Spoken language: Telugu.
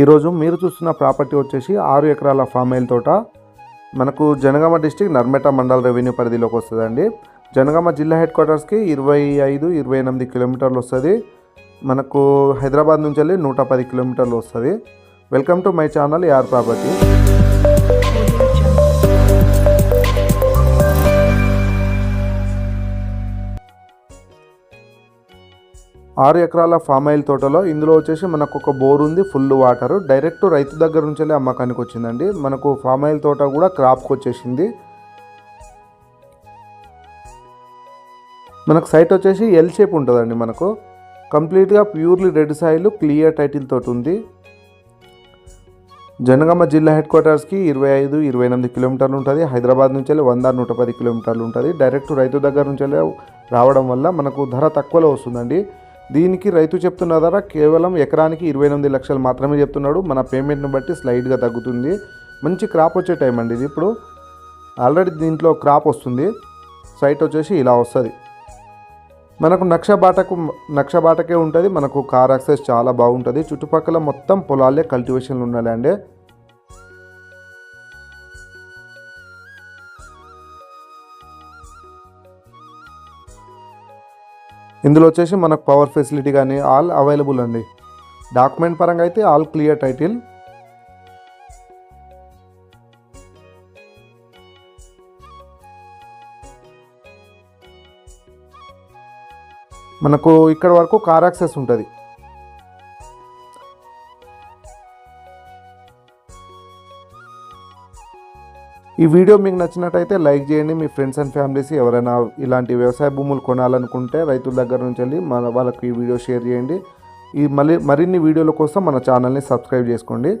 ఈరోజు మీరు చూస్తున్న ప్రాపర్టీ వచ్చేసి ఆరు ఎకరాల ఫామ్ ఎయిల్ తోట. మనకు జనగామ డిస్టిక్ నర్మేట మండల రెవెన్యూ పరిధిలోకి వస్తుందండి. జనగామ జిల్లా హెడ్ క్వార్టర్స్కి ఇరవై ఐదు ఇరవై ఎనిమిది కిలోమీటర్లు వస్తుంది. మనకు హైదరాబాద్ నుంచి వెళ్ళి నూట పది కిలోమీటర్లు వస్తుంది. వెల్కమ్ టు మై ఛానల్ యార్ ప్రాపర్టీ ఆరు ఎకరాల ఫామ్ ఆయిల్ తోటలో ఇందులో వచ్చేసి మనకు ఒక బోర్ ఉంది ఫుల్ వాటర్ డైరెక్ట్ రైతు దగ్గర నుంచే అమ్మకానికి వచ్చిందండి. మనకు ఫామ్ ఆయిల్ తోట కూడా క్రాప్కి వచ్చేసింది. మనకు సైట్ వచ్చేసి ఎల్ షేప్ ఉంటుందండి మనకు. కంప్లీట్గా purely red soil clear title తోటి ఉంది. జనగామ జిల్లా హెడ్ క్వార్టర్స్కి ఇరవై ఐదు ఇరవై ఎనిమిది కిలోమీటర్లు ఉంటుంది. హైదరాబాద్ నుంచి వెళ్ళి వంద నూట పది కిలోమీటర్లు ఉంటుంది. డైరెక్ట్ రైతు దగ్గర నుంచి రావడం వల్ల మనకు ధర తక్కువలో వస్తుందండి. దీనికి రైతు చెప్తున్న ధర కేవలం ఎకరానికి ఇరవై ఎనిమిది లక్షలు మాత్రమే చెప్తున్నాడు. మన పేమెంట్ని బట్టి స్లైడ్గా తగ్గుతుంది. మంచి క్రాప్ వచ్చే టైం అండి ఇది ఇప్పుడు. ఆల్రెడీ దీంట్లో క్రాప్ వస్తుంది. సైట్ వచ్చేసి ఇలా వస్తుంది. మనకు నక్షబాటకు నక్షబాటకే ఉంటుంది. మనకు కార్ యాక్సెస్ చాలా బాగుంటుంది. చుట్టుపక్కల మొత్తం పొలాలే కల్టివేషన్లు ఉండాలండి. ఇందులో వచ్చేసి మనకు పవర్ ఫెసిలిటీ కానీ ఆల్ అవైలబుల్ అండి. డాక్యుమెంట్ పరంగా అయితే ఆల్ క్లియర్ టైటిల్ మనకు ఇక్కడ వరకు కార్ యాక్సెస్ ఉంటుంది. ఈ వీడియో మీకు నచ్చినట్టయితే లైక్ చేయండి. మీ ఫ్రెండ్స్ అండ్ ఫ్యామిలీస్ ఎవరైనా ఇలాంటి వ్యవసాయ భూములు కొనాలనుకుంటే రైతుల దగ్గర నుంచి వెళ్ళి మన వాళ్ళకి ఈ వీడియో షేర్ చేయండి. ఈ మళ్ళీ మరిన్ని వీడియోల కోసం మన ఛానల్ని సబ్స్క్రైబ్ చేసుకోండి.